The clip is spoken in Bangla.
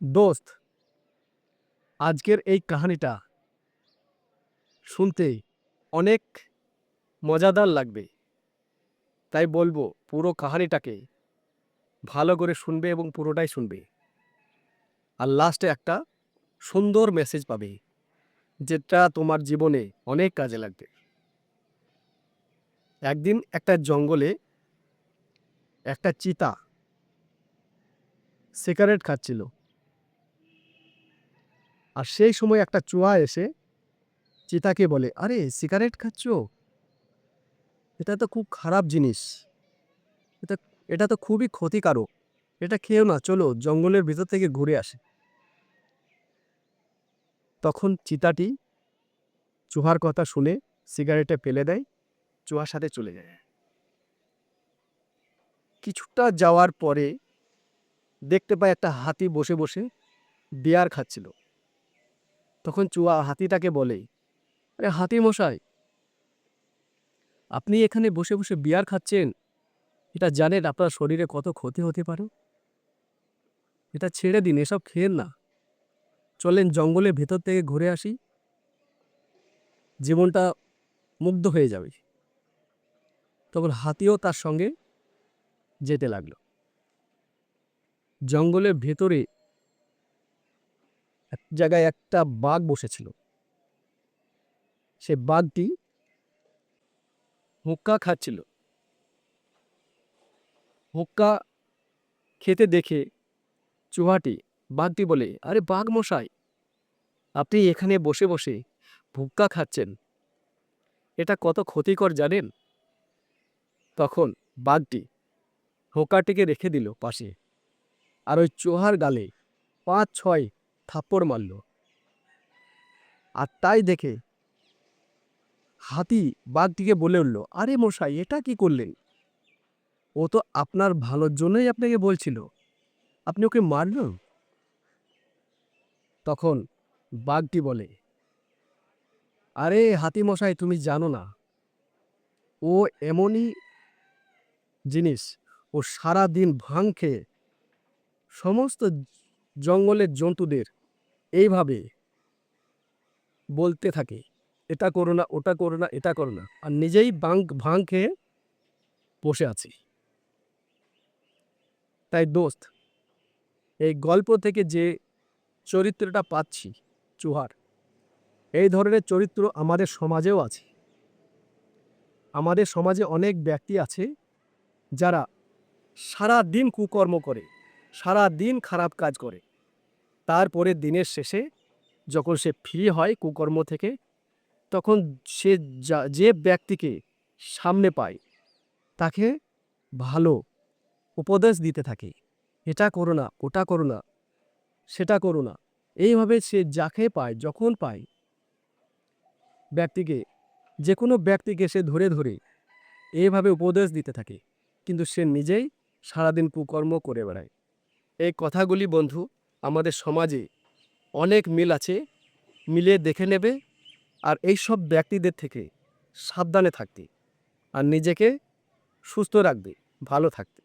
দোস্ত, আজকের এই কাহিনীটা শুনতে অনেক মজাদার লাগবে। তাই বলব, পুরো কাহিনীটাকে ভালো করে শুনবে এবং পুরোটাই শুনবে। আর লাস্টে একটা সুন্দর মেসেজ পাবে, যেটা তোমার জীবনে অনেক কাজে লাগবে। একদিন একটা জঙ্গলে একটা চিতা সিগারেট খাচ্ছিল। আর সেই সময় একটা চুয়া এসে চিতাকে বলে, আরে, সিগারেট খাচ্ছ? এটা তো খুব খারাপ জিনিস। এটা এটা তো খুবই ক্ষতিকারক। এটা খেয়েও না, চলো জঙ্গলের ভিতর থেকে ঘুরে আসে। তখন চিতাটি চুহার কথা শুনে সিগারেটে ফেলে দেয় চুহার সাথে চলে যায়। কিছুটা যাওয়ার পরে দেখতে পায় একটা হাতি বসে বসে বিয়ার খাচ্ছিল। তখন চুয়া হাতিটাকে বলে, আরে হাতি মশাই, আপনি এখানে বসে বসে বিয়ার খাচ্ছেন। এটা জানেন আপনার শরীরে কত ক্ষতি হতে পারে? এটা ছেড়ে দিন, এসব খেয়েন না। চলেন জঙ্গলের ভেতর থেকে ঘুরে আসি। জীবনটা মুগ্ধ হয়ে যাবে। তখন হাতিও তার সঙ্গে যেতে লাগল। জঙ্গলের ভেতরে এক জায়গায় একটা বাঘ বসেছিল। সে বাঘটি হুক্কা খাচ্ছিল। হুক্কা খেতে দেখে চুহাটি, বাঘটি বলে, আরে বাঘ মশাই, আপনি এখানে বসে বসে হুক্কা খাচ্ছেন। এটা কত ক্ষতিকর জানেন? তখন বাঘটি হোকাটিকে রেখে দিল পাশে। আর ওই চোহার গালে পাঁচ ছয় থাপ্পড় মারল। আর তাই দেখে হাতি বাঘটিকে বলে উঠল, আরে মশাই, এটা কি করলেন? ও তো আপনার ভালোর জন্যই আপনাকে বলছিল। আপনি ওকে মারলেন? তখন বাঘটি বলে, আরে হাতি মশাই, তুমি জানো না, ও এমনই জিনিস, ও সারা দিন ভাং খেয়ে সমস্ত জঙ্গলের জন্তুদের এইভাবে বলতে থাকে, এটা করো না, ওটা করো না, এটা করো না। আর নিজেই বাং ভাং খেয়ে বসে আছি। তাই দোস্ত, এই গল্প থেকে যে চরিত্রটা পাচ্ছি, চুহার, এই ধরনের চরিত্র আমাদের সমাজেও আছে। আমাদের সমাজে অনেক ব্যক্তি আছে যারা সারা দিন কুকর্ম করে সারা দিন খারাপ কাজ করে। তারপরে দিনের শেষে যখন সে ফ্রি হয় কুকর্ম থেকে, তখন সে যা- ব্যক্তিকে সামনে পায়, তাকে ভালো উপদেশ দিতে থাকে। এটা করো না, ওটা করো না, সেটা করো না। এইভাবে সে যাকে পায়, যখন পায়, ব্যক্তিকে যে কোনো ব্যক্তিকে সে ধরে ধরে এইভাবে উপদেশ দিতে থাকে। কিন্তু সে নিজেই সারাদিন কুকর্ম করে বেড়ায়। এই কথাগুলি বন্ধু আমাদের সমাজে অনেক মিল আছে, মিলে দেখে নেবে আর এই সব ব্যক্তিদের থেকে সাবধানে থাকতে আর নিজেকে সুস্থ রাখবে, ভালো থাকতে।